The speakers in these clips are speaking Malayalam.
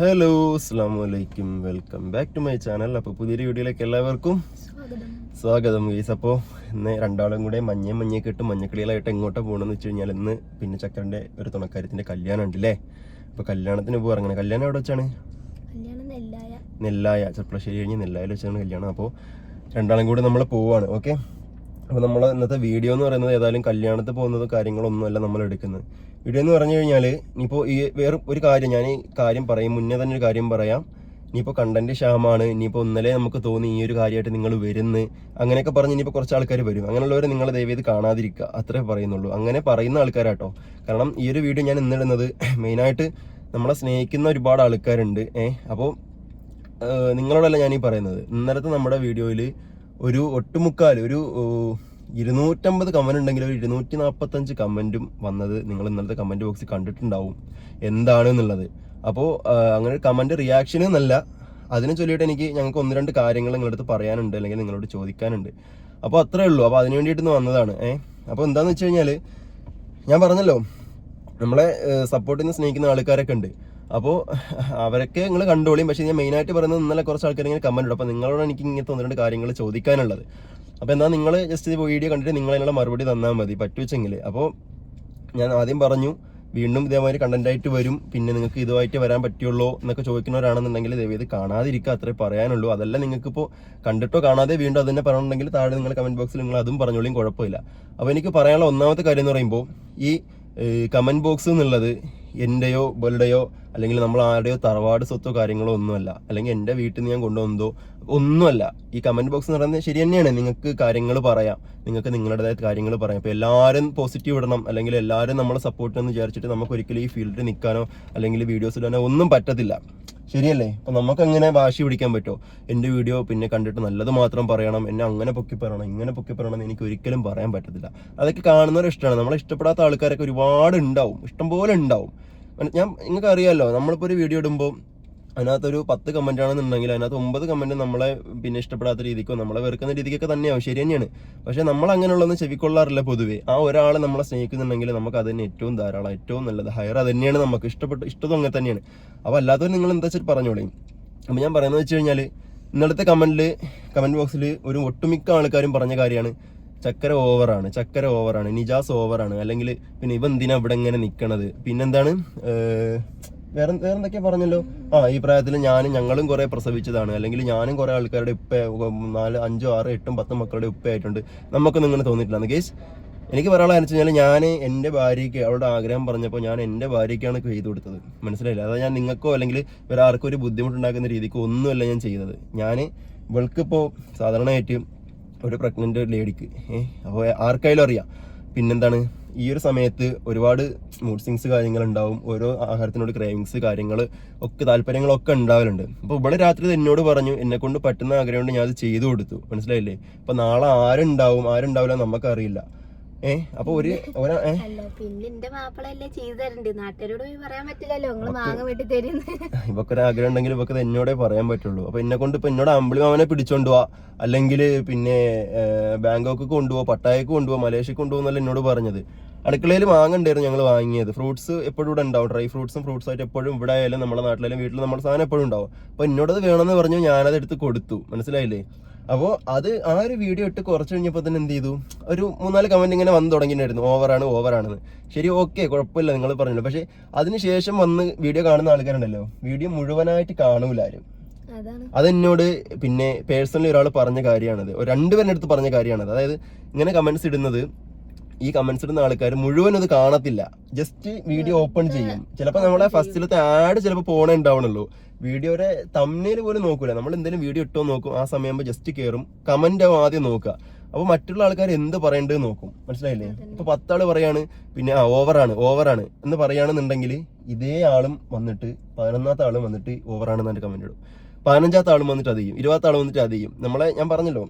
ഹലോ അസ്സാം വലൈക്കും welcome back to my channel അപ്പോൾ പുതിയൊരു വീഡിയോയിലേക്ക് എല്ലാവർക്കും സ്വാഗതം. ഗീസ് അപ്പോൾ ഇന്ന് രണ്ടാളും കൂടെ മഞ്ഞയും മഞ്ഞയൊക്കെ ഇട്ട് മഞ്ഞക്കിളികളായിട്ട് എങ്ങോട്ടാ പോകണമെന്ന് വെച്ച് കഴിഞ്ഞാൽ ഇന്ന് പിന്നെ ചക്കരന്റെ ഒരു തുണക്കാര്യത്തിന്റെ കല്യാണം ഉണ്ടല്ലേ അപ്പോൾ കല്യാണത്തിന് പോകാൻ അങ്ങനെ കല്യാണം എവിടെ വെച്ചാണ്? നെല്ലായ. നെല്ലായ. ചെറുപ്പളശ്ശേരി കഴിഞ്ഞ് നെല്ലായിൽ വെച്ചാണ് കല്യാണം. അപ്പോൾ രണ്ടാളും കൂടെ നമ്മൾ പോവാണ്. ഓക്കെ അപ്പോൾ നമ്മൾ ഇന്നത്തെ വീഡിയോ എന്ന് പറയുന്നത് ഏതായാലും കല്യാണത്തിൽ പോകുന്നത് കാര്യങ്ങളൊന്നുമല്ല നമ്മൾ എടുക്കുന്നത്. വീഡിയോ എന്ന് പറഞ്ഞു കഴിഞ്ഞാൽ ഇനിയിപ്പോൾ ഈ വേറെ ഒരു കാര്യം ഞാൻ ഈ കാര്യം പറയും. മുന്നേ തന്നെ ഒരു കാര്യം പറയാം. ഇനിയിപ്പോൾ കണ്ടന്റ് ക്ഷാമാണ്. ഇനിയിപ്പോൾ ഇന്നലെ നമുക്ക് തോന്നി ഈ ഒരു കാര്യമായിട്ട് നിങ്ങൾ വരുന്ന്. അങ്ങനെയൊക്കെ പറഞ്ഞ് ഇനിയിപ്പോൾ കുറച്ച് ആൾക്കാർ വരും. അങ്ങനെയുള്ളവരെ നിങ്ങൾ ദയവേത് കാണാതിരിക്കുക. അത്രേ പറയുന്നുള്ളൂ. അങ്ങനെ പറയുന്ന ആൾക്കാരാട്ടോ. കാരണം ഈ ഒരു വീഡിയോ ഞാൻ ഇന്നിടുന്നത് മെയിനായിട്ട് നമ്മളെ സ്നേഹിക്കുന്ന ഒരുപാട് ആൾക്കാരുണ്ട്. ഏഹ് അപ്പോൾ നിങ്ങളോടല്ല ഞാനീ പറയുന്നത്. ഇന്നലത്തെ നമ്മുടെ വീഡിയോയിൽ ഒരു ഒട്ടുമുക്കാൽ ഒരു ഇരുന്നൂറ്റമ്പത് കമന്റ് ഉണ്ടെങ്കിൽ ഒരു ഇരുന്നൂറ്റി നാൽപ്പത്തഞ്ച് കമന്റും വന്നത് നിങ്ങൾ ഇന്നലത്തെ കമന്റ് ബോക്സിൽ കണ്ടിട്ടുണ്ടാവും. എന്താണ് എന്നുള്ളത്. അപ്പോൾ അങ്ങനെ കമന്റ് റിയാക്ഷൻ എന്നല്ല. അതിനെ ചൊല്ലിയിട്ട് എനിക്ക് ഞങ്ങൾക്ക് ഒന്ന് രണ്ട് കാര്യങ്ങൾ നിങ്ങളടുത്ത് പറയാനുണ്ട് അല്ലെങ്കിൽ നിങ്ങളോട് ചോദിക്കാനുണ്ട്. അപ്പോൾ അത്രേ ഉള്ളൂ. അപ്പോൾ അതിന് വേണ്ടിയിട്ട് വന്നതാണ്. ഏഹ് അപ്പോൾ എന്താണെന്ന് വെച്ച് കഴിഞ്ഞാൽ ഞാൻ പറഞ്ഞല്ലോ നമ്മളെ സപ്പോർട്ടിൽ നിന്ന് സ്നേഹിക്കുന്ന ആൾക്കാരൊക്കെ ഉണ്ട്. അപ്പോൾ അവരൊക്കെ നിങ്ങൾ കണ്ടോളിയും. പക്ഷേ ഞാൻ മെയിനായിട്ട് പറയുന്നത് ഇന്നലെ കുറച്ച് ആൾക്കാർ ഇങ്ങനെ കമന്റ് ഇടും. അപ്പോൾ നിങ്ങളോട് എനിക്ക് ഇങ്ങനത്തെ ഒന്ന് രണ്ട് കാര്യങ്ങൾ ചോദിക്കാനുള്ളത്. അപ്പോൾ എന്നാൽ നിങ്ങൾ ജസ്റ്റ് വീഡിയോ കണ്ടിട്ട് നിങ്ങൾ അതിനുള്ള മറുപടി തന്നാൽ മതി. പറ്റുവെച്ചെങ്കിൽ അപ്പോൾ ഞാൻ ആദ്യം പറഞ്ഞു വീണ്ടും ഇതേമാതിരി കണ്ടന്റ് ആയിട്ട് വരും. പിന്നെ നിങ്ങൾക്ക് ഇതുമായിട്ട് വരാൻ പറ്റുള്ളൂ എന്നൊക്കെ ചോദിക്കുന്നവരാണെന്നുണ്ടെങ്കിൽ ദയവ് ഇത് കാണാതിരിക്കുക. അത്രേ പറയാനുള്ളൂ. അതല്ല നിങ്ങൾക്കിപ്പോൾ കണ്ടിട്ടോ കാണാതെ വീണ്ടും അത് തന്നെ പറയണമെങ്കിൽ താഴെ നിങ്ങൾ കമന്റ് ബോക്സിൽ നിങ്ങൾ അതും പറഞ്ഞോളിയും. കുഴപ്പമില്ല. അപ്പോൾ എനിക്ക് പറയാനുള്ള ഒന്നാമത്തെ കാര്യം എന്ന് പറയുമ്പോൾ ഈ കമന്റ് ബോക്സ് എന്നുള്ളത് എന്റെയോ ബോലുടെയോ അല്ലെങ്കിൽ നമ്മൾ ആരുടെയോ തറവാട് സ്വത്തോ കാര്യങ്ങളോ ഒന്നുമല്ല. അല്ലെങ്കിൽ എന്റെ വീട്ടിൽ നിന്ന് ഞാൻ കൊണ്ടുവന്നതോ ഒന്നുമല്ല. ഈ കമന്റ് ബോക്സ് എന്ന് പറയുന്നത് ശരി തന്നെയാണ്. നിങ്ങൾക്ക് കാര്യങ്ങൾ പറയാം. നിങ്ങൾക്ക് നിങ്ങളുടേതായ കാര്യങ്ങൾ പറയാം. അപ്പോൾ എല്ലാവരും പോസിറ്റീവ് ഇടണം. അല്ലെങ്കിൽ എല്ലാവരും നമ്മളെ സപ്പോർട്ട് എന്ന് വിചാരിച്ചിട്ട് നമുക്ക് ഒരിക്കലും ഈ ഫീൽഡിൽ നിൽക്കാനോ അല്ലെങ്കിൽ വീഡിയോസ് ഇടാനോ ഒന്നും പറ്റത്തില്ല. ശരിയല്ലേ? അപ്പൊ നമുക്ക് അങ്ങനെ വാശി പിടിക്കാൻ പറ്റുമോ? എന്റെ വീഡിയോ പിന്നെ കണ്ടിട്ട് നല്ലത് മാത്രം പറയണം. എന്നെ അങ്ങനെ പൊക്കി പറയണം. ഇങ്ങനെ പൊക്കി പറയണം എന്ന് എനിക്ക് ഒരിക്കലും പറയാൻ പറ്റത്തില്ല. അതൊക്കെ കാണുന്നവർ ഇഷ്ടമാണ്. നമ്മളെ ഇഷ്ടപ്പെടാത്ത ആൾക്കാരൊക്കെ ഒരുപാട് ഉണ്ടാവും. ഇഷ്ടംപോലെ ഉണ്ടാവും. ഞാൻ നിങ്ങൾക്ക് അറിയാമല്ലോ നമ്മളിപ്പോൾ ഒരു വീഡിയോ ഇടുമ്പോൾ അതിനകത്തൊരു പത്ത് കമന്റ് ആണെന്നുണ്ടെങ്കിൽ അതിനകത്ത് ഒമ്പത് കമന്റ് നമ്മളെ പിന്നെ ഇഷ്ടപ്പെടാത്ത രീതിക്കോ നമ്മളെ വെറുക്കുന്ന രീതിക്കൊക്കെ തന്നെയാവും ശരി തന്നെയാണ്. പക്ഷേ നമ്മൾ അങ്ങനെയുള്ളതൊന്നും ചെവിക്കൊള്ളാറില്ല പൊതുവേ. ആ ഒരാൾ നമ്മളെ സ്നേഹിക്കുന്നുണ്ടെങ്കിൽ നമുക്ക് അത് തന്നെ ഏറ്റവും ധാരാളം ഏറ്റവും നല്ലത്. ഹയർ അത് തന്നെയാണ് നമുക്ക് ഇഷ്ടപ്പെട്ട് ഇഷ്ടത്തും അങ്ങനെ തന്നെയാണ്. അപ്പോൾ അല്ലാത്തവർ നിങ്ങൾ എന്താ വെച്ചാൽ പറഞ്ഞോളേ. അപ്പോൾ ഞാൻ പറയുന്നത് വെച്ച് കഴിഞ്ഞാൽ ഇന്നലത്തെ കമന്റിൽ കമന്റ് ബോക്സിൽ ഒരു ഒട്ടുമിക്ക ആൾക്കാരും പറഞ്ഞ കാര്യമാണ്. ചക്കര ഓവറാണ് ചക്കര ഓവറാണ് നിജാസ് ഓവറാണ് അല്ലെങ്കിൽ പിന്നെ ഇവ എന്തിനാ ഇവിടെ ഇങ്ങനെ നിൽക്കണത് പിന്നെന്താണ്? വേറെ വേറെ എന്തൊക്കെയാ പറഞ്ഞല്ലോ? ആ ഈ പ്രായത്തിൽ ഞാനും ഞങ്ങളും കുറെ പ്രസവിച്ചതാണ്. അല്ലെങ്കിൽ ഞാനും കുറെ ആൾക്കാരുടെ ഉപ്പ നാല് അഞ്ചോ ആറ് എട്ടും പത്തും മക്കളുടെ ഉപ്പയായിട്ടുണ്ട് നമുക്കൊന്നും ഇങ്ങനെ തോന്നിയിട്ടില്ല കേസ് എനിക്ക് പറയാനുള്ള എന്ന് വെച്ചാൽ ഞാൻ എന്റെ ഭാര്യയ്ക്ക് അവളുടെ ആഗ്രഹം പറഞ്ഞപ്പോൾ ഞാൻ എന്റെ ഭാര്യയ്ക്കാണ് ചെയ്തു കൊടുത്തത്. മനസ്സിലായില്ല? അതായത് ഞാൻ നിങ്ങൾക്കോ അല്ലെങ്കിൽ വേറെ ആർക്കും ഒരു ബുദ്ധിമുട്ടുണ്ടാക്കുന്ന രീതിക്ക് ഒന്നുമല്ല ഞാൻ ചെയ്തത്. ഞാൻ ഇവൾക്കിപ്പോൾ സാധാരണയായിട്ട് ഒരു പ്രഗ്നന്റ് ലേഡിക്ക് ഏഹ് അപ്പോൾ ആർക്കായാലും അറിയാം. പിന്നെന്താണ്? ഈ ഒരു സമയത്ത് ഒരുപാട് മൂഡ് സിങ്സ് കാര്യങ്ങൾ ഉണ്ടാവും ഓരോ ആഹാരത്തിനോട് ക്രേവിങ്സ് കാര്യങ്ങൾ ഒക്കെ താല്പര്യങ്ങളൊക്കെ ഉണ്ടാവലുണ്ട്. അപ്പോൾ ഇവിടെ രാത്രി എന്നോട് പറഞ്ഞു എന്നെ കൊണ്ട് പറ്റുന്ന ആഗ്രഹം കൊണ്ട് ഞാൻ അത് ചെയ്തു കൊടുത്തു. മനസ്സിലായില്ലേ? അപ്പോൾ നാളെ ആരുണ്ടാവും? ആരുണ്ടാവില്ല നമുക്കറിയില്ല അപ്പൊ ഒരു പിന്നെ എന്റെ മാപ്പിളല്ലേ ചെയ്തു തരണ്ട്. നാട്ടുകാരോട് പറയാൻ പറ്റില്ലല്ലോ. നിങ്ങൾ മാങ്ങ വെട്ടി തരുന്നു. ഇവക്കൊരു ആഗ്രഹം ഉണ്ടെങ്കിൽ ഇവക്കത് എന്നോടേ പറയാൻ പറ്റുള്ളൂ. അപ്പൊ എന്നെ കൊണ്ട് ഇപ്പൊ എന്നോട് അമ്പിളി മാമനെ പിടിച്ചോണ്ട് പോവാ അല്ലെങ്കിൽ പിന്നെ ബാങ്കോക്ക് കൊണ്ടുപോവാ പട്ടായക്ക് കൊണ്ടുപോവാ മലേഷ്യക്ക് കൊണ്ടുപോകുന്നല്ല എന്നോട് പറഞ്ഞത്. അടുക്കളയിൽ മാങ്ങണ്ടായിരുന്നു ഞങ്ങൾ വാങ്ങിയത്. ഫ്രൂട്ട്സ് എപ്പോഴും ഇവിടെ ഉണ്ടാവും. ഡ്രൈ ഫ്രൂട്ട്സും ഫ്രൂട്ട്സ് ആയിട്ട് എപ്പോഴും ഇവിടെ ആയാലും നമ്മുടെ നാട്ടിലായാലും വീട്ടിൽ നമ്മുടെ സാധനം എപ്പോഴും ഉണ്ടാവും. അപ്പൊ എന്നോടത് വേണമെന്ന് പറഞ്ഞു ഞാനത് എടുത്ത് കൊടുത്തു. മനസ്സിലായില്ലേ? അപ്പോൾ അത് ആ ഒരു വീഡിയോ ഇട്ട് കുറച്ച് കഴിഞ്ഞപ്പോൾ തന്നെ എന്ത് ചെയ്തു? ഒരു മൂന്നാൽ കമന്റ് ഇങ്ങനെ വന്ന് തുടങ്ങിയിട്ടുണ്ടായിരുന്നു. ഓവറാണ് ഓവറാണെന്ന് ശരി ഓക്കെ കുഴപ്പമില്ല നിങ്ങൾ പറഞ്ഞില്ല. പക്ഷേ അതിനുശേഷം വന്ന് വീഡിയോ കാണുന്ന ആൾക്കാരുണ്ടല്ലോ? വീഡിയോ മുഴുവനായിട്ട് കാണൂല ആരും. അതെന്നോട് പിന്നെ പേഴ്സണലി ഒരാൾ പറഞ്ഞ കാര്യമാണത്. ഒരു രണ്ടുപേരുടെ അടുത്ത് പറഞ്ഞ കാര്യമാണത്. അതായത് ഇങ്ങനെ കമന്റ്സ് ഇടുന്നത് ഈ കമന്റ്സ് ഇടുന്ന ആൾക്കാർ മുഴുവൻ അത് കാണത്തില്ല. ജസ്റ്റ് വീഡിയോ ഓപ്പൺ ചെയ്യും. ചിലപ്പോൾ നമ്മളെ ഫസ്റ്റിലത്തെ ആഡ് ചിലപ്പോൾ പോണേ ഉണ്ടാവണുള്ളൂ. വീഡിയോയുടെ തമ്മിൽ പോലും നോക്കൂല. നമ്മൾ എന്തെങ്കിലും വീഡിയോ ഇട്ടോ നോക്കും. ആ സമയം ജസ്റ്റ് കയറും കമന്റ് ആവും ആദ്യം നോക്കുക. അപ്പൊ മറ്റുള്ള ആൾക്കാർ എന്ത് പറയേണ്ടത് നോക്കും. മനസ്സിലായില്ലേ? ഇപ്പൊ പത്താൾ പറയാണ് പിന്നെ ആ ഓവറാണ് ഓവറാണ് എന്ന് പറയുകയാണെന്നുണ്ടെങ്കിൽ ഇതേ ആളും വന്നിട്ട് പതിനൊന്നാമത്തെ ആളും വന്നിട്ട് ഓവറാണെന്ന് എന്നൊരു കമന്റ് ഇടും. പതിനഞ്ചാമത്തെ ആളും വന്നിട്ട് അത് ചെയ്യും. ഇരുപത്തെ ആളും വന്നിട്ട് അത് ചെയ്യും. നമ്മളെ ഞാൻ പറഞ്ഞല്ലോ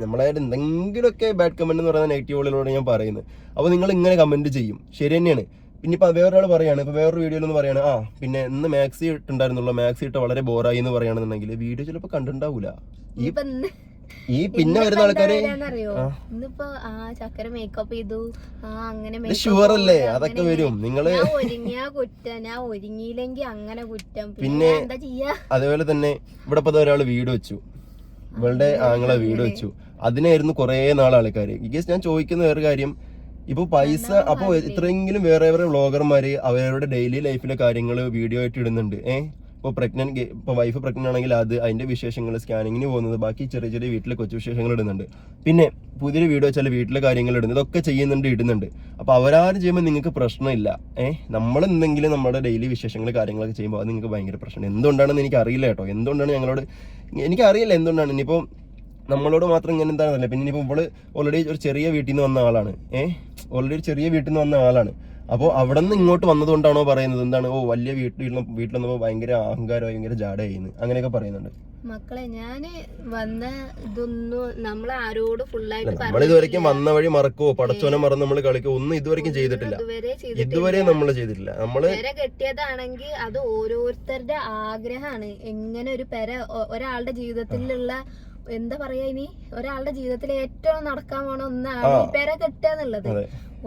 നമ്മളായിട്ട് എന്തെങ്കിലുമൊക്കെ ബാഡ് കമന്റ് എന്ന് പറയുന്ന നെഗറ്റീവുകളിലൂടെ ഞാൻ പറയുന്നത്. അപ്പോൾ നിങ്ങൾ ഇങ്ങനെ കമന്റ് ചെയ്യും. ശരി തന്നെയാണ്. ഇപ്പൊ വേറൊരാൾ പറയുകയാണ് ഇപ്പോൾ വേറൊരു വീഡിയോയിൽ ഒന്ന് പറയാണ് ആ പിന്നെ ഇന്ന് മാക്സി ഇട്ടുണ്ടായിരുന്നുള്ളൂ മാക്സി ഇട്ട് വളരെ ബോറായി എന്ന് പറയുകയാണെന്നുണ്ടെങ്കിൽ വീഡിയോ ചിലപ്പോൾ കണ്ടിട്ടുണ്ടാവൂല. ഈ ഈ പിന്നെ വരുന്ന ആൾക്കാര് ഇന്നിപ്പോ ആ ചക്കര മേക്കപ്പ് ചെയ്തു. ആ അങ്ങനെ ഷുവർ അല്ലേ? അതൊക്കെ വരും. നിങ്ങൾ ഒരുങ്ങിയാ കുറ്റം ഞാൻ ഒരുങ്ങിയില്ലെങ്കി അങ്ങനെ കുറ്റം. പിന്നെ അതേപോലെ തന്നെ ഇവിടെ ഇപ്പൊ ഒരാൾ വീട് വെച്ചു. ഇവളുടെ ആങ്ങളെ വീട് വെച്ചു. അതിനായിരുന്നു കുറെ നാൾ ആൾക്കാര് ഈ കേസ് ഞാൻ ചോദിക്കുന്ന വേറെ കാര്യം ഇപ്പൊ പൈസ അപ്പൊ ഇത്രയെങ്കിലും വേറെ വേറെ വ്ളോഗർമാര് അവരുടെ ഡെയിലി ലൈഫിലെ കാര്യങ്ങൾ വീഡിയോ ആയിട്ട് ഇടുന്നുണ്ട്. ഏഹ് ഇപ്പൊ പ്രഗ്നന്റ് ഇപ്പൊ വൈഫ് പ്രഗ്നന്റ് ആണെങ്കിൽ അത് അതിന്റെ വിശേഷങ്ങൾ സ്കാനിങ്ങിന് പോകുന്നത് ബാക്കി ചെറിയ ചെറിയ വീട്ടിലെ കൊച്ചു വിശേഷങ്ങൾ ഇടുന്നുണ്ട്. പിന്നെ പുതിയൊരു വീഡിയോ വെച്ചാൽ വീട്ടിലെ കാര്യങ്ങൾ ഇടുന്നത് ഇതൊക്കെ ചെയ്യുന്നുണ്ട് ഇടുന്നുണ്ട്. അപ്പൊ അവരാരും ചെയ്യുമ്പോൾ നിങ്ങൾക്ക് പ്രശ്നമില്ല. ഏഹ് നമ്മൾ എന്തെങ്കിലും നമ്മുടെ ഡെയിലി വിശേഷങ്ങൾ കാര്യങ്ങളൊക്കെ ചെയ്യുമ്പോൾ അത് നിങ്ങൾക്ക് ഭയങ്കര പ്രശ്നം എന്തുകൊണ്ടാണെന്ന് എനിക്ക് അറിയില്ല കേട്ടോ. എന്തുകൊണ്ടാണ് ഞങ്ങളോട് എനിക്കറിയില്ല എന്തുകൊണ്ടാണ്. ഇനിയിപ്പോൾ നമ്മളോട് മാത്രം ഇങ്ങനെ എന്താണെന്നല്ല പിന്നെ ഇനിയിപ്പോൾ ഇവൾ ഓൾറെഡി ഒരു ചെറിയ വീട്ടിൽ നിന്ന് വന്ന ആളാണ്. ഏഹ് ഓൾറെഡി ഒരു ചെറിയ വീട്ടിൽ നിന്ന് വന്ന ആളാണ്. അപ്പോൾ അവിടെ നിന്ന് ഇങ്ങോട്ട് വന്നതുകൊണ്ടാണോ പറയുന്നത്? എന്താണ്? ഓ വലിയ വീട്ടിൽ വീട്ടിൽ വന്നപ്പോൾ ഭയങ്കര അഹങ്കാരം ഭയങ്കര ജാടയായിരുന്നു അങ്ങനെയൊക്കെ പറയുന്നുണ്ട്. മക്കളെ ഞാൻ വന്ന ഇതൊന്നും നമ്മൾ ആരോട് ഫുള്ളായിട്ട് നമ്മൾ ഇതുവരെയും വന്ന വഴി മറക്കോ പടച്ചോനെ മറന്ന് നമ്മൾ കളിക്കോ ഒന്നും ഇതുവരെയും ചെയ്തിട്ടില്ല. ഇതുവരെ നമ്മൾ ചെയ്തിട്ടില്ല. നമ്മൾ പെര കെട്ടിയതാണെങ്കിൽ അത് ഓരോരുത്തരുടെ ആഗ്രഹമാണ് എങ്ങനെ ഒരു പെര ഒരാളുടെ ജീവിതത്തിലുള്ള എന്താ പറയാ ഇനി? ഒരാളുടെ ജീവിതത്തിൽ ഏറ്റവും നടക്കാൻ പോണ ഒന്നാണ് ഈ പെര കെട്ടുക എന്നുള്ളത്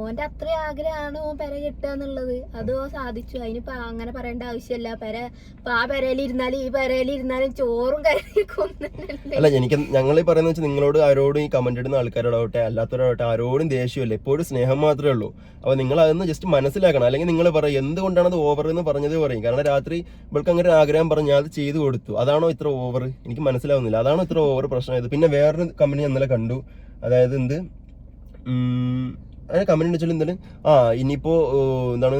ഓന്റെ അത്ര ആഗ്രഹമാണ് ഓൻ പെര കിട്ടുക എന്നുള്ളത്. അത് ഓ സാധിച്ചു. അതിനിപ്പോ അങ്ങനെ പറയേണ്ട ആവശ്യമില്ല. പെര ഇപ്പൊ ആ പെരയിൽ ഈ പെരയിൽ ഇരുന്നാലും ചോറും അല്ല എനിക്ക് ഞങ്ങൾ ഈ പറയുന്നത് വെച്ചാൽ നിങ്ങളോട് ആരോടും ഈ കമന്റ് ഇടുന്ന ആൾക്കാരോടാവട്ടെ അല്ലാത്തവരോട്ടെ ആരോടും ദേഷ്യമല്ല. എപ്പോഴും സ്നേഹം മാത്രമേ ഉള്ളൂ. അപ്പൊ നിങ്ങൾ അതൊന്ന് ജസ്റ്റ് മനസ്സിലാക്കണം. അല്ലെങ്കിൽ നിങ്ങൾ പറയും എന്തുകൊണ്ടാണ് അത് ഓവർ എന്ന് പറഞ്ഞത്? പറയും. കാരണം രാത്രി ഇവൾക്ക് അങ്ങനെ ആഗ്രഹം പറഞ്ഞ് അത് ചെയ്തു കൊടുത്തു. അതാണോ ഇത്ര ഓവർ എനിക്ക് മനസ്സിലാവുന്നില്ല. അതാണോ ഇത്ര ഓവർ പ്രശ്നമായത് പിന്നെ വേറൊരു കമ്പനി ഇന്നലെ കണ്ടു. അതായത് എന്ത്? കമന്റ് വെച്ചാൽ എന്തായാലും ആ ഇനിയിപ്പോ ഓ, എന്താണ്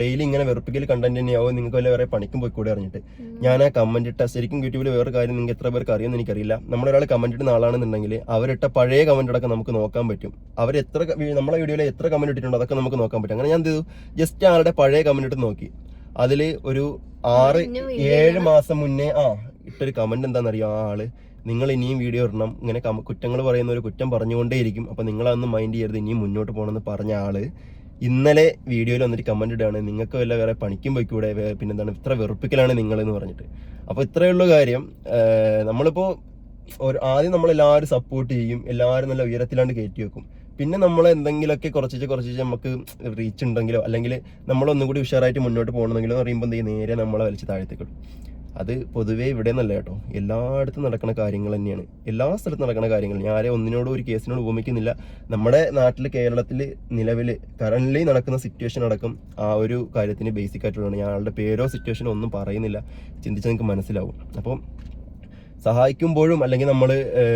ഡെയിലി ഇങ്ങനെ വെറുപ്പിക്കൽ കണ്ടന്റ് തന്നെയാവും നിങ്ങൾക്ക് വല്ല വേറെ പണിക്കും പോയിക്കൂടെ അറിഞ്ഞിട്ട് ഞാൻ ആ കമന്റ് ഇട്ട ശരിക്കും യൂട്യൂബിൽ വേറെ കാര്യം നിങ്ങൾക്ക് എത്ര പേർക്ക് അറിയുമെന്ന് എനിക്കറിയില്ല. നമ്മളൊരാൾ കമന്റ് ഇടുന്ന ആളാണെന്നുണ്ടെങ്കിൽ അവരിട്ട പഴയ കമന്റ് അടക്കം നമുക്ക് നോക്കാൻ പറ്റും. അവർ എത്ര നമ്മളെ വീഡിയോയിൽ എത്ര കമന്റ് ഇട്ടിട്ടുണ്ട് അതൊക്കെ നമുക്ക് നോക്കാൻ പറ്റും. അങ്ങനെ ഞാൻ എന്ത് ചെയ്തു? ജസ്റ്റ് ആളുടെ പഴയ കമന്റ് ഇട്ട് നോക്കി. അതിൽ ഒരു ആറ് ഏഴ് മാസം മുന്നേ ആ ഇട്ടൊരു കമന്റ് എന്താണെന്നറിയോ ആ ആൾ? നിങ്ങൾ ഇനിയും വീഡിയോ ഇടണം. ഇങ്ങനെ കുറ്റങ്ങൾ പറയുന്ന ഒരു കുറ്റം പറഞ്ഞുകൊണ്ടേയിരിക്കും. അപ്പോൾ നിങ്ങൾ അതൊന്നും മൈൻഡ് ചെയ്യരുത്. ഇനിയും മുന്നോട്ട് പോകണമെന്ന് പറഞ്ഞ ആൾ ഇന്നലെ വീഡിയോയിൽ വന്നിട്ട് കമന്റ് ഇടുകയാണ്. നിങ്ങൾക്ക് വല്ല വേറെ പണിക്കും പോയിക്കൂടെ? പിന്നെ പിന്നെന്താണ് ഇത്ര വെറുപ്പിക്കലാണ് നിങ്ങളെന്ന് പറഞ്ഞിട്ട്. അപ്പോൾ ഇത്രയേ ഉള്ളൂ കാര്യം. നമ്മളിപ്പോൾ നമ്മളിപ്പോ ഒരു ആദ്യം നമ്മളെല്ലാവരും സപ്പോർട്ട് ചെയ്യും. എല്ലാവരും നല്ല ഉയരത്തിലാണ്ട് കയറ്റി വെക്കും. പിന്നെ നമ്മൾ എന്തെങ്കിലുമൊക്കെ കുറച്ച് കുറച്ച് നമുക്ക് റീച്ച് ഉണ്ടെങ്കിലോ അല്ലെങ്കിൽ നമ്മളൊന്നുകൂടി ഉഷാറായിട്ട് മുന്നോട്ട് പോകണമെങ്കിലോ എന്ന് പറയുമ്പോൾ എന്തെങ്കിലും നേരെ നമ്മളെ വലിച്ച് താഴ്ത്തിക്കിടും അത് പൊതുവേ ഇവിടെ നിന്നല്ല കേട്ടോ. എല്ലായിടത്തും നടക്കുന്ന കാര്യങ്ങൾ തന്നെയാണ്. എല്ലാ സ്ഥലത്തും നടക്കുന്ന കാര്യങ്ങൾ. ഞാൻ ആരെ ഒന്നിനോടും ഒരു കേസിനോട് ഉപമിക്കുന്നില്ല. നമ്മുടെ നാട്ടിൽ കേരളത്തിൽ നിലവിൽ കറന്റ്ലി നടക്കുന്ന സിറ്റുവേഷൻ അടക്കം ആ ഒരു കാര്യത്തിന് ബേസിക് ആയിട്ടുള്ളതാണ്. ഞാൻ ആളുടെ പേരോ സിറ്റുവേഷനോ ഒന്നും പറയുന്നില്ല. ചിന്തിച്ചാൽ നിങ്ങൾക്ക് മനസ്സിലാവും. അപ്പം സഹായിക്കുമ്പോഴും അല്ലെങ്കിൽ നമ്മൾ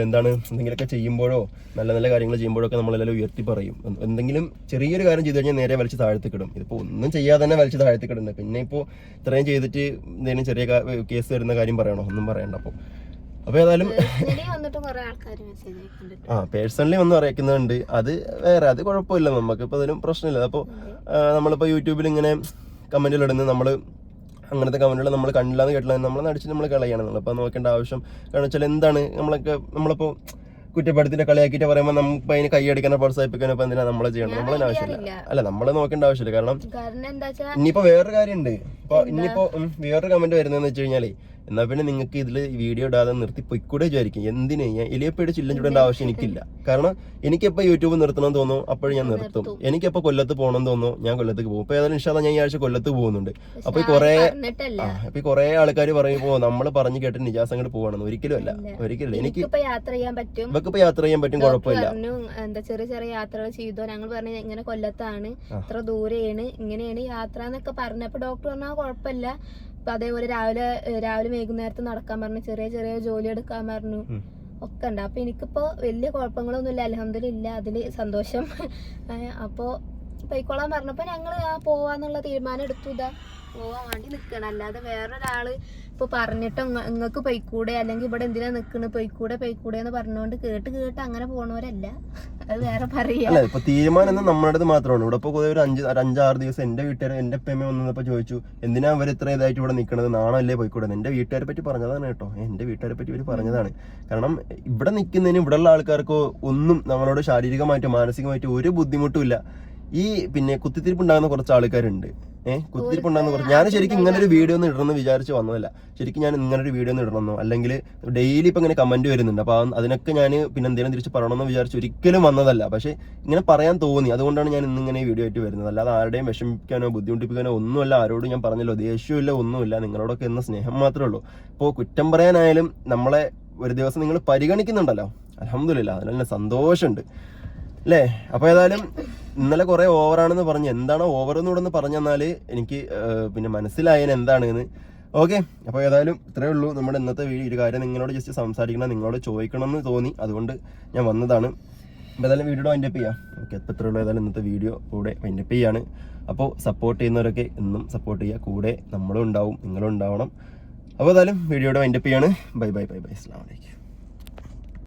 എന്താണ് എന്തെങ്കിലുമൊക്കെ ചെയ്യുമ്പോഴോ നല്ല നല്ല കാര്യങ്ങൾ ചെയ്യുമ്പോഴൊക്കെ നമ്മളെല്ലാം ഉയർത്തി പറയും എന്ത് എന്തെങ്കിലും ചെറിയൊരു കാര്യം ചെയ്തു കഴിഞ്ഞാൽ നേരെ വലിച്ച് താഴ്ത്തിക്കിടും. ഇതിപ്പോൾ ഒന്നും ചെയ്യാതെ തന്നെ വലിച്ച് താഴ്ത്തിക്കിടുന്നുണ്ട് പിന്നെ ഇപ്പോൾ ഇത്രയും ചെയ്തിട്ട് എന്തെങ്കിലും ചെറിയ കേസ് വരുന്ന കാര്യം പറയണോ? ഒന്നും പറയണ്ട അപ്പോൾ അപ്പോൾ ഏതായാലും ആ പേഴ്സണലി ഒന്നും അറിയിക്കുന്നുണ്ട്. അത് വേറെ അത് കുഴപ്പമില്ല. നമുക്ക് ഇപ്പോൾ അതിലും പ്രശ്നമില്ല. അപ്പോൾ നമ്മളിപ്പോൾ യൂട്യൂബിൽ ഇങ്ങനെ കമന്റിൽ ഇടുന്നത് നമ്മൾ അങ്ങനത്തെ കമന്റുകൾ നമ്മൾ കണ്ടില്ലാന്ന് കേട്ടില്ല. നമ്മൾ നടിച്ച് നമ്മൾ കളയാണ് അപ്പോൾ നോക്കേണ്ട ആവശ്യം. കാരണം വെച്ചാൽ എന്താണ് നമ്മളൊക്കെ നമ്മളിപ്പോൾ കുറ്റപ്പെടുത്തിയിട്ട് കളിയാക്കിയിട്ട് പറയുമ്പോൾ നമുക്ക് അതിന് കൈയടിക്കാനോ പ്രോത്സാഹിപ്പിക്കാനോ ഇപ്പൊ എന്തിനാ നമ്മളെ ചെയ്യണം നമ്മളെ ആവശ്യമില്ല. അല്ല നമ്മൾ നോക്കേണ്ട ആവശ്യമില്ല. കാരണം ഇനിയിപ്പോ വേറൊരു കാര്യമുണ്ട്. ഇപ്പൊ ഇനിയിപ്പോ വേറൊരു കമന്റ് വരുന്നതെന്ന് വെച്ച് കഴിഞ്ഞാലേ എന്നാ പിന്നെ നിങ്ങൾക്ക് ഇതിൽ വീഡിയോ ഇടാതെ നിർത്തി പൊയ്ക്കൂടെ വിചാരിക്കും. എന്തിനാ? ഞാൻ എലിയപ്പയുടെ ചില്ലം ചൂടേണ്ട ആവശ്യം എനിക്കില്ല കാരണം എനിക്കെപ്പോൾ യൂട്യൂബ് നിർത്തണം തോന്നുന്നു അപ്പോഴും ഞാൻ നിർത്തും. എനിക്കെപ്പോൾ കൊല്ലത്ത് പോകണം തോന്നുന്നു ഞാൻ കൊല്ലത്തേക്ക് പോകും. ഇപ്പോൾ ഏതായാലും ഇൻഷാല്ല ഞാൻ ഈ ആഴ്ച കൊല്ലത്ത് പോകുന്നുണ്ട്. അപ്പോൾ ഈ കുറേ പറഞ്ഞിട്ടല്ല. ആ, അപ്പൊ ഈ കുറേ ആൾക്കാർ പറയുമ്പോൾ നമ്മൾ പറഞ്ഞു കേട്ട് നിജാസ് അങ്ങോട്ട് പോകണമെന്ന് ഒരിക്കലും അല്ല. ഒരിക്കലും എനിക്ക് യാത്ര ചെയ്യാൻ പറ്റും. യാത്ര ചെയ്യാൻ പറ്റും കുഴപ്പമില്ല. എന്താ ചെറിയ ചെറിയ യാത്രകൾ ചെയ്തോ? ഞങ്ങൾ പറഞ്ഞു ഇങ്ങനെ കൊല്ലത്താണ്. ഇത്ര ദൂരെയാണ്. ഇങ്ങനെയാണ് യാത്ര എന്നൊക്കെ പറഞ്ഞപ്പോ ഡോക്ടർ പറഞ്ഞാൽ കുഴപ്പമില്ല. അതേപോലെ രാവിലെ രാവിലെ വൈകുന്നേരത്ത് നടക്കാൻ പറഞ്ഞു ചെറിയ ചെറിയ ജോലി എടുക്കാൻ പറഞ്ഞു ഒക്കെ ഉണ്ട്. അപ്പൊ എനിക്കിപ്പോ വലിയ കുഴപ്പങ്ങളൊന്നുമില്ല. അലഹമില്ല അതിൽ സന്തോഷം. അപ്പൊ പൊയ്ക്കോളാൻ പറഞ്ഞപ്പോ ഞങ്ങൾ ആ പോവാന്നുള്ള തീരുമാനം എടുത്തു ഇതാ. പോവാൻ വേണ്ടി നിക്കണം. അല്ലാതെ വേറൊരാൾ ഇപ്പൊ പറഞ്ഞിട്ട് നിങ്ങൾക്ക് പൊയ്ക്കൂടെ? അല്ലെങ്കിൽ ഇവിടെ എന്തിനാ നിക്കണ്? പൊയ്ക്കൂടെ പൊയ്ക്കൂടെ എന്ന് പറഞ്ഞുകൊണ്ട് കേട്ട് കേട്ട് അങ്ങനെ പോണവരല്ല. അത് വേറെ പറയാ. ഇപ്പൊ തീരുമാനം നമ്മുടെ മാത്രമാണ്. ഇവിടെ ഇപ്പൊ ഒരു അഞ്ച് അഞ്ചാറ് ദിവസം എന്റെ വീട്ടുകാർ എന്റെ അപ്പയമ്മ വന്നപ്പോ ചോദിച്ചു എന്തിനാ അവർ ഇത്ര ഇതായിട്ട് ഇവിടെ നിൽക്കുന്നത് നാണല്ലേ പോയിക്കൂടെ എന്റെ വീട്ടുകാരെ പറ്റി പറഞ്ഞതാണ് കേട്ടോ. എന്റെ വീട്ടുകാരെ പറ്റി ഇവർ പറഞ്ഞതാണ്. കാരണം ഇവിടെ നിൽക്കുന്നതിന് ഇവിടെയുള്ള ആൾക്കാർക്ക് ഒന്നും നമ്മളോട് ശാരീരികമായിട്ടോ മാനസികമായിട്ടോ ഒരു ബുദ്ധിമുട്ടും ഇല്ല. ഈ പിന്നെ കുത്തിത്തിരിപ്പ് ഉണ്ടാകുന്ന കുറച്ച് ആൾക്കാരുണ്ട്. ഏഹ് കുത്തിരിപ്പുണ്ടെന്ന് പറഞ്ഞു. ഞാൻ ശരിക്കും ഇങ്ങനെ ഒരു വീഡിയോ ഒന്നും ഇടണമെന്ന് വിചാരിച്ച് വന്നതല്ല. ശരിക്കും ഞാൻ ഇങ്ങനെ ഒരു വീഡിയോ ഒന്നും ഇടണമെന്നോ? അല്ലെങ്കിൽ ഡെയിലി ഇപ്പൊ ഇങ്ങനെ കമന്റ് വരുന്നുണ്ട്. അപ്പൊ അതിനൊക്കെ ഞാൻ പിന്നെ എന്തെങ്കിലും തിരിച്ച് പറയണമെന്ന് വിചാരിച്ച് ഒരിക്കലും വന്നതല്ല. പക്ഷെ ഇങ്ങനെ പറയാൻ തോന്നി. അതുകൊണ്ടാണ് ഞാൻ ഇന്നിങ്ങനെ ഇങ്ങനെ വീഡിയോ ആയിട്ട് വരുന്നത്. അല്ലാതെ ആരുടെയും വിഷമിപ്പിക്കാനോ ബുദ്ധിമുട്ടിപ്പിക്കാനോ ഒന്നുമല്ല. ആരോടും ഞാൻ പറഞ്ഞല്ലോ. ദേഷ്യമില്ല ഒന്നുമില്ല. നിങ്ങളോടൊക്കെ എന്ന സ്നേഹം മാത്രമേ ഉള്ളൂ. ഇപ്പോൾ കുറ്റം പറയാനായാലും നമ്മളെ ഒരു ദിവസം നിങ്ങൾ പരിഗണിക്കുന്നുണ്ടല്ലോ. അലഹമില്ല അതിനെ സന്തോഷമുണ്ട്. അല്ലേ അപ്പോൾ ഏതായാലും ഇന്നലെ കുറേ ഓവറാണെന്ന് പറഞ്ഞു. എന്താണ് ഓവർ എന്ന് ഇവിടെ പറഞ്ഞു തന്നാൽ എനിക്ക് പിന്നെ മനസ്സിലായതിന് എന്താണെന്ന്. ഓക്കെ അപ്പോൾ ഏതായാലും ഇത്രേ ഉള്ളൂ. നമ്മുടെ ഇന്നത്തെ വീഡിയോ. ഒരു കാര്യം നിങ്ങളോട് ജസ്റ്റ് സംസാരിക്കണം നിങ്ങളോട് ചോദിക്കണം എന്ന് തോന്നി. അതുകൊണ്ട് ഞാൻ വന്നതാണ്. അപ്പോൾ ഏതായാലും വീഡിയോ വൈൻഡപ്പ് ചെയ്യാം. ഓക്കെ അപ്പോൾ ഉള്ളൂ. ഏതായാലും ഇന്നത്തെ വീഡിയോ കൂടെ വൈൻഡപ്പ് ചെയ്യാണ്. അപ്പോൾ സപ്പോർട്ട് ചെയ്യുന്നവരൊക്കെ എന്നും സപ്പോർട്ട് ചെയ്യുക. കൂടെ നമ്മളും ഉണ്ടാവും നിങ്ങളും ഉണ്ടാവണം. അപ്പോൾ ഏതായാലും വീഡിയോയുടെ വൈൻഡപ്പ് ചെയ്യാണ്. ബൈ ബൈ ബൈ ബൈ അസ്സാം വലൈക്കും